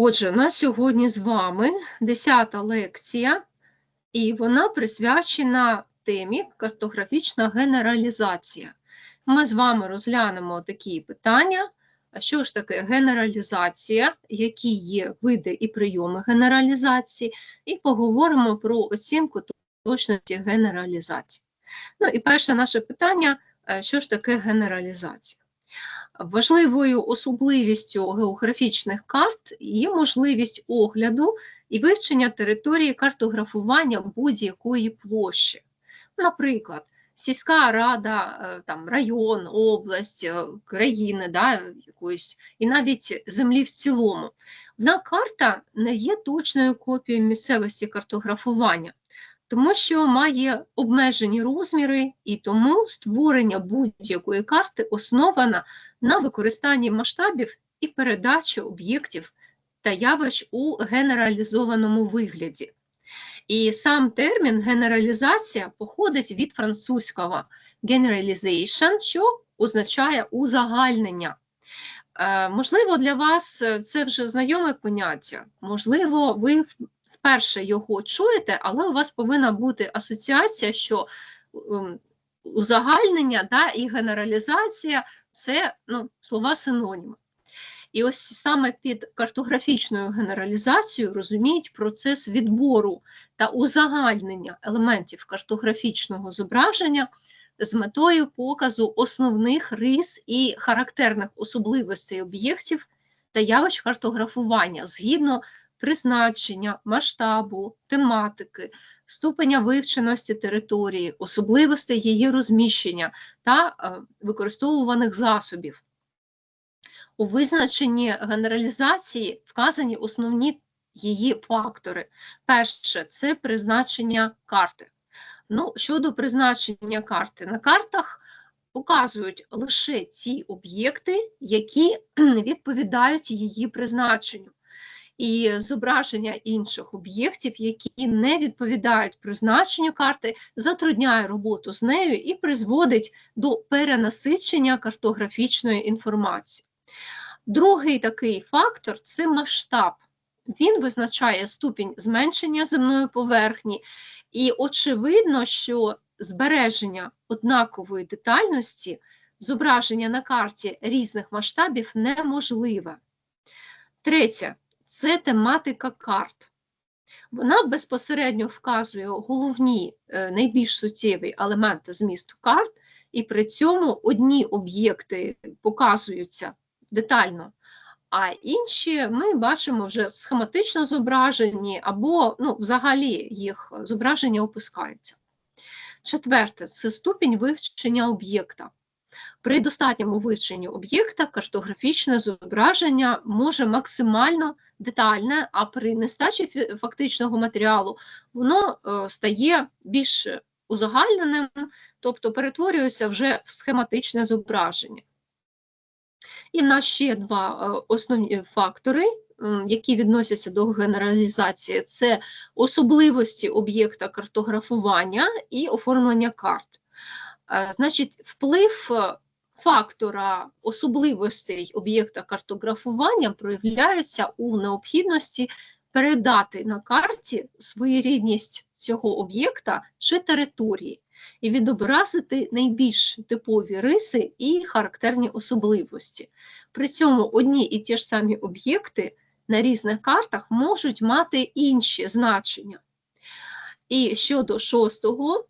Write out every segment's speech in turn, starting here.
Отже, на сьогодні з вами 10-та лекція, і вона присвячена темі картографічна генералізація. Ми з вами розглянемо такі питання. Що ж таке генералізація, які є види і прийоми генералізації, і поговоримо про оцінку точності генералізації. Ну і перше наше питання: е, що ж таке генералізація? Важливою особливістю географічних карт є можливість огляду і вивчення території картографування будь-якої площі. Наприклад, сільська рада, е, там, район, область, е, країни, да, якоїсь, і навіть землі в цілому. Одна карта не є точною копією місцевості картографування тому що має обмежені розміри, і тому створення будь-якої карти основано на використанні масштабів і передачі об'єктів та явищ у генералізованому вигляді. І сам термін генералізація походить від французького generalization, що означає узагальнення. Е, можливо, для вас це вже знайоме поняття, можливо, ви вперше його чуєте, але у вас повинна бути асоціація, що ем, узагальнення да, і генералізація це ну, слова синоніми. І ось саме під картографічною генералізацією розуміють процес відбору та узагальнення елементів картографічного зображення з метою показу основних рис і характерних особливостей об'єктів та явищ картографування згідно призначення, масштабу, тематики, ступеня вивченості території, особливостей її розміщення та е, використовуваних засобів. У визначенні генералізації вказані основні її фактори. Перше це призначення карти. Ну, Щодо призначення карти, на картах показують лише ті об'єкти, які відповідають її призначенню і зображення інших об'єктів, які не відповідають призначенню карти, затрудняє роботу з нею і призводить до перенасичення картографічної інформації. Другий такий фактор це масштаб. Він визначає ступінь зменшення земної поверхні, і очевидно, що збереження однакової детальності зображення на карті різних масштабів неможливе. Третє це тематика карт. Вона безпосередньо вказує головні е, найбільш суттєві елементи змісту карт, і при цьому одні об'єкти показуються детально, а інші ми бачимо вже схематично зображені, або ну, взагалі їх зображення опускається. Четверте це ступінь вивчення об'єкта. При достатньому вивченні об'єкта картографічне зображення може максимально детальне, а при нестачі фактичного матеріалу воно е, стає більш узагальненим, тобто перетворюється вже в схематичне зображення. І в нас ще два е, основні фактори, які відносяться до генералізації, це особливості об'єкта картографування і оформлення карт. Е, значить, вплив фактора особливостей об'єкта картографування проявляється у необхідності передати на карті своєрідність цього об'єкта чи території і відобразити найбільш типові риси і характерні особливості. При цьому одні і ті ж самі об'єкти на різних картах можуть мати інші значення. І щодо шостого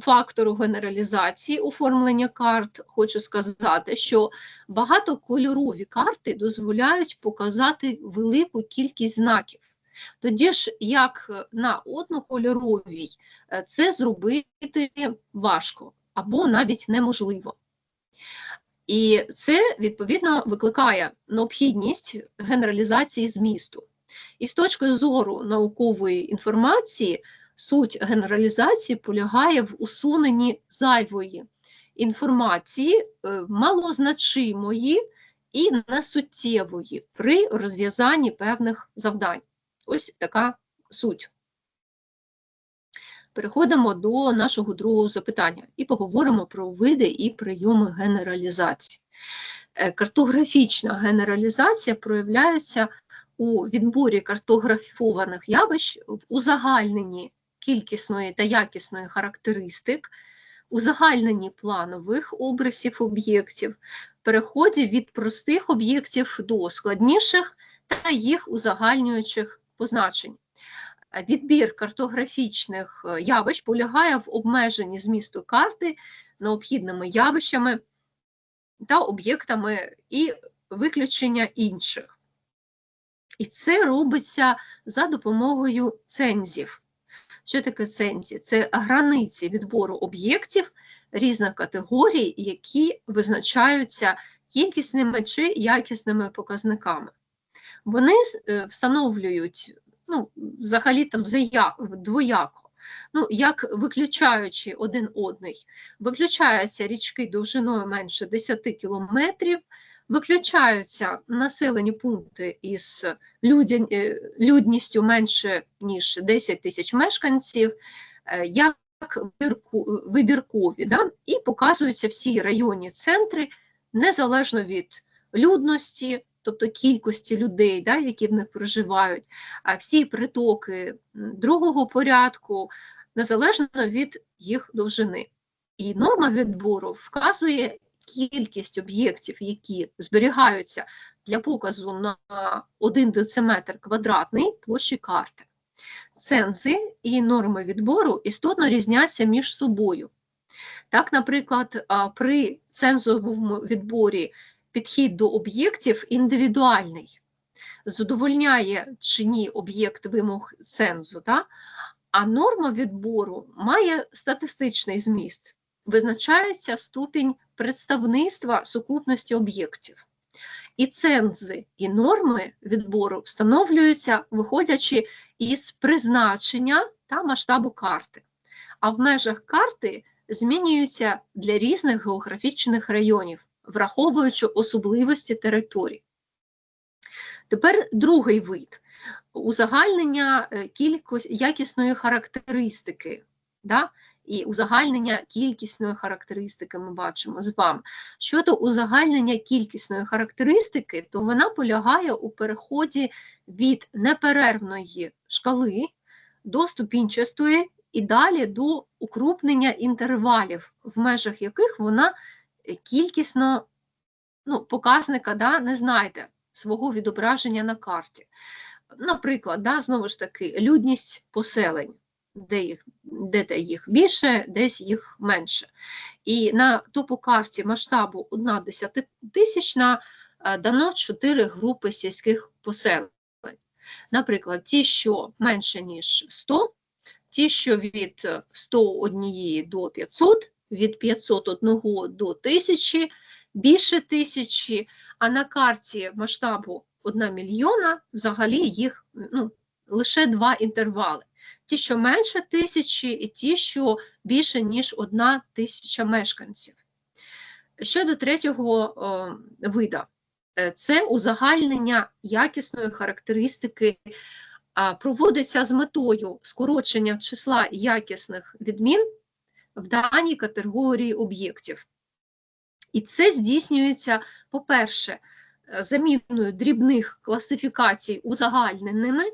фактору генералізації оформлення карт, хочу сказати, що багатокольорові карти дозволяють показати велику кількість знаків. Тоді ж, як на однокольоровій, е, це зробити важко або навіть неможливо. І це, відповідно, викликає необхідність генералізації змісту. І з точки зору наукової інформації, Суть генералізації полягає в усуненні зайвої інформації, е, малозначимої і несуттєвої при розв'язанні певних завдань. Ось така суть. Переходимо до нашого другого запитання і поговоримо про види і прийоми генералізації. Е, картографічна генералізація проявляється у відборі картографованих явищ в узагальненні кількісної та якісної характеристик, узагальненні планових обрисів об'єктів, переході від простих об'єктів до складніших та їх узагальнюючих позначень. Відбір картографічних е, явищ полягає в обмеженні змісту карти необхідними явищами та об'єктами і виключення інших. І це робиться за допомогою цензів. Що таке цензі? Це границі відбору об'єктів різних категорій, які визначаються кількісними чи якісними показниками. Вони е, встановлюють ну, взагалі там двояко. Ну, як виключаючи один одний, виключаються річки довжиною менше 10 кілометрів, виключаються населені пункти із е, людністю менше ніж 10 тисяч мешканців, е, як вибіркові, да? і показуються всі районні центри незалежно від людності, тобто кількості людей, да, які в них проживають, а всі притоки другого порядку, незалежно від їх довжини. І норма відбору вказує кількість об'єктів, які зберігаються для показу на 1 дециметр квадратний площі карти. Цензи і норми відбору істотно різняться між собою. Так, наприклад, при цензовому відборі підхід до об'єктів індивідуальний, задовольняє чи ні об'єкт вимог цензу, та? а норма відбору має статистичний зміст, визначається ступінь представництва сукупності об'єктів. І цензи, і норми відбору встановлюються, виходячи із призначення та масштабу карти. А в межах карти змінюються для різних географічних районів, враховуючи особливості територій. Тепер другий вид узагальнення е, якісної характеристики. Да? І узагальнення кількісної характеристики ми бачимо з вами. Щодо узагальнення кількісної характеристики, то вона полягає у переході від неперервної шкали до ступінчастої і далі до укрупнення інтервалів, в межах яких вона е, кількісно ну, показника да, не знайде свого відображення на карті. Наприклад, да, знову ж таки, людність поселень, де їх, де їх більше, десь їх менше. І на топокарті масштабу 1 десятитисячна е, дано 4 групи сільських поселень. Наприклад, ті, що менше, ніж 100, ті, що від 101 до 500, від 501 до 1000, більше тисячі, а на карті масштабу 1 мільйона взагалі їх ну, лише два інтервали. Ті, що менше тисячі, і ті, що більше, ніж одна тисяча мешканців. Щодо третього о, вида, е, це узагальнення якісної характеристики а, проводиться з метою скорочення числа якісних відмін в даній категорії об'єктів. І це здійснюється, по-перше, е, заміною дрібних класифікацій узагальненими,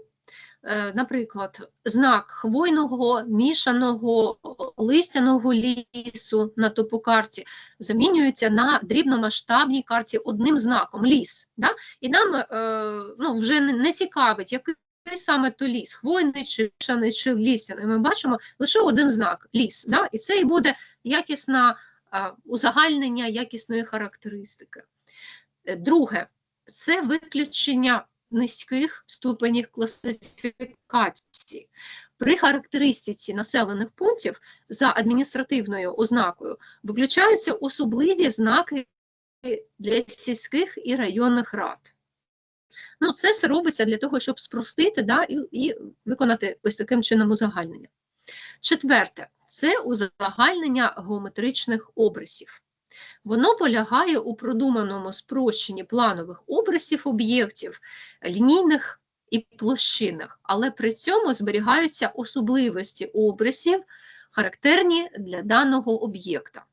наприклад, знак хвойного, мішаного, листяного лісу на топокарті замінюється на дрібномасштабній карті одним знаком ліс. Да? І нам е, ну, вже не, не цікавить, який саме то ліс, хвойний чи мішаний, чи лісяний. Ми бачимо лише один знак ліс. Да? І це і буде якісне узагальнення якісної характеристики. Е, друге, це виключення низьких ступенів класифікації. При характеристиці населених пунктів за адміністративною ознакою виключаються особливі знаки для сільських і районних рад. Ну, Це все робиться для того, щоб спростити да, і, і виконати ось таким чином узагальнення. Четверте це узагальнення геометричних обрисів. Воно полягає у продуманому спрощенні планових образів об'єктів, лінійних і площинних, але при цьому зберігаються особливості образів, характерні для даного об'єкта.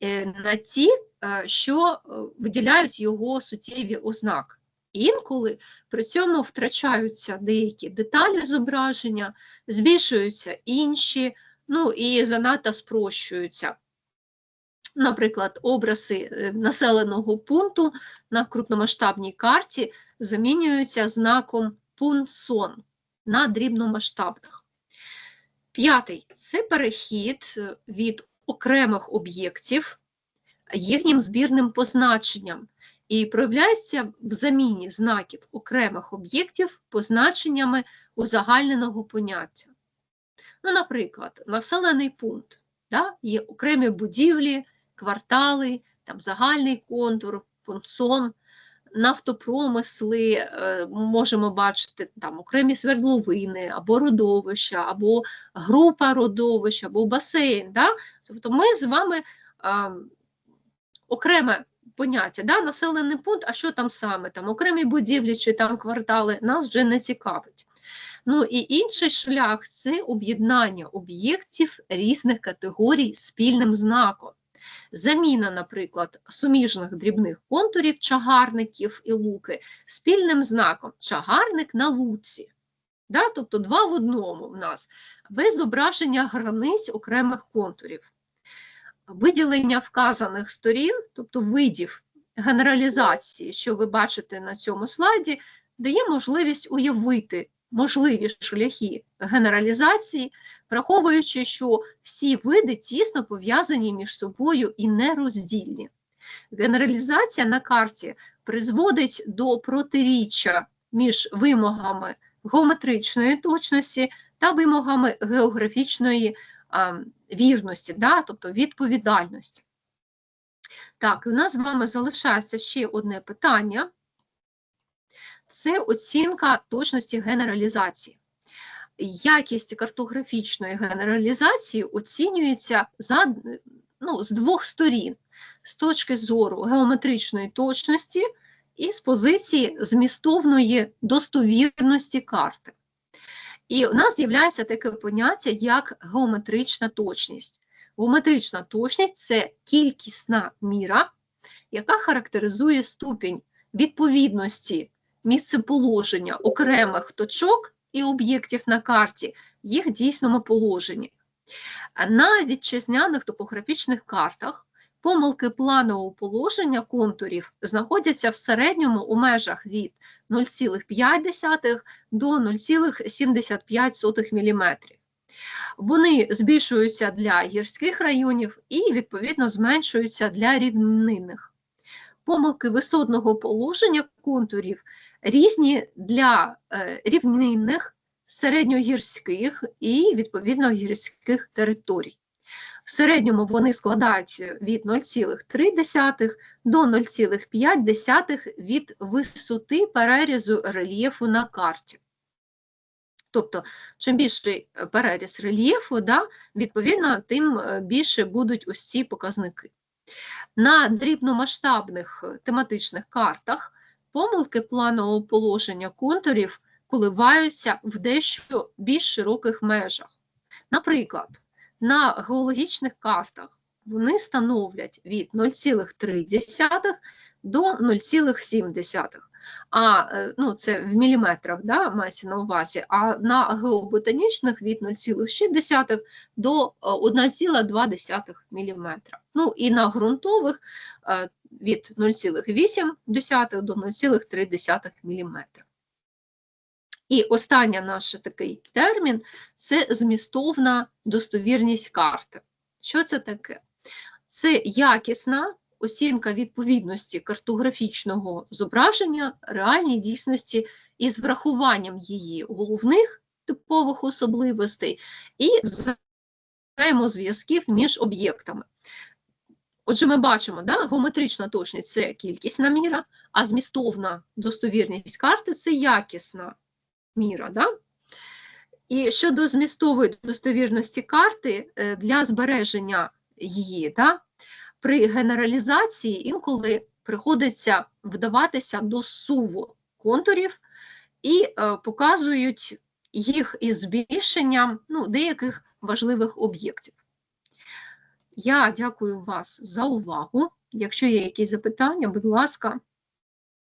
Е, на ті, е, що е, виділяють його суттєві ознаки. Інколи при цьому втрачаються деякі деталі зображення, збільшуються інші, ну і занадто спрощуються. Наприклад, образи е, населеного пункту на крупномасштабній карті замінюються знаком пунсон на дрібномасштабних. П'ятий це перехід е, від окремих об'єктів їхнім збірним позначенням і проявляється в заміні знаків окремих об'єктів позначеннями узагальненого поняття. Ну, Наприклад, населений пункт, да, є окремі будівлі, квартали, там загальний контур, пунксон, нафтопромисли, е, можемо бачити там окремі свердловини, або родовища, або група родовищ, або басейн. Да? Тобто ми з вами а, окреме поняття, да? населений пункт, а що там саме? Там Окремі будівлі чи там квартали нас вже не цікавить. Ну і інший шлях це об'єднання об'єктів різних категорій спільним знаком. Заміна, наприклад, суміжних дрібних контурів чагарників і луки спільним знаком чагарник на луці. Да? Тобто два в одному в нас, без зображення границь окремих контурів. Виділення вказаних сторін, тобто видів генералізації, що ви бачите на цьому слайді, дає можливість уявити можливі шляхи генералізації, враховуючи, що всі види тісно пов'язані між собою і нероздільні. Генералізація на карті призводить до протиріччя між вимогами геометричної точності та вимогами географічної а, вірності, да, тобто відповідальності. Так, у нас з вами залишається ще одне питання це оцінка точності генералізації. Якість картографічної генералізації оцінюється за, ну, з двох сторін: з точки зору геометричної точності і з позиції змістовної достовірності карти. І у нас з'являється таке поняття, як геометрична точність. Геометрична точність це кількісна міра, яка характеризує ступінь відповідності місцеположення окремих точок і об'єктів на карті, їх дійсному положенні. На вітчизняних топографічних картах помилки планового положення контурів знаходяться в середньому у межах від 0,5 до 0,75 мм. Вони збільшуються для гірських районів і, відповідно, зменшуються для рівнинних. Помилки висотного положення контурів різні для е, рівнинних, середньогірських і, відповідно, гірських територій. В середньому вони складають від 0,3 до 0,5 від висоти перерізу рельєфу на карті. Тобто, чим більший переріз рельєфу, да, відповідно, тим е, більше будуть ось ці показники. На дрібномасштабних тематичних картах помилки планового положення контурів коливаються в дещо більш широких межах. Наприклад, на геологічних картах вони становлять від 0,3 до 0,7. А е, ну, це в міліметрах да, мається на увазі, а на геоботанічних від 0,6 до 1,2 е, мм. Ну і на ґрунтових е, від 0,8 до 0,3 мм. І останній наш такий термін це змістовна достовірність карти. Що це таке? Це якісна оцінка відповідності картографічного зображення реальній дійсності із врахуванням її головних типових особливостей і взаємозв'язків між об'єктами. Отже, ми бачимо, да, геометрична точність це кількісна міра, а змістовна достовірність карти це якісна міра. Да? І щодо змістової достовірності карти е, для збереження її, да, при генералізації інколи приходиться вдаватися до суву контурів і е, показують їх із збільшенням ну, деяких важливих об'єктів. Я дякую вас за увагу. Якщо є якісь запитання, будь ласка,